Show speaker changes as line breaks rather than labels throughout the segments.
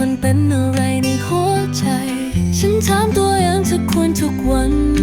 คนเป็นอะไรในหัวใจ ฉันถามตัวเองทุกวันทุกวัน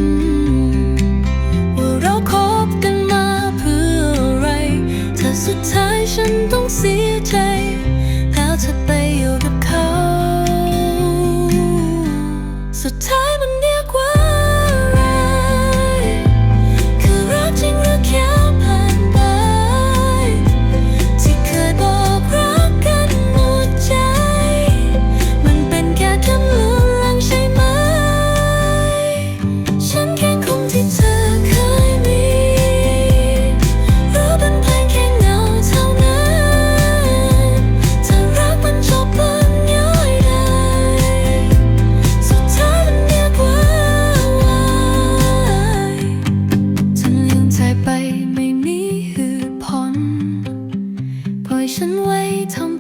最深微痛。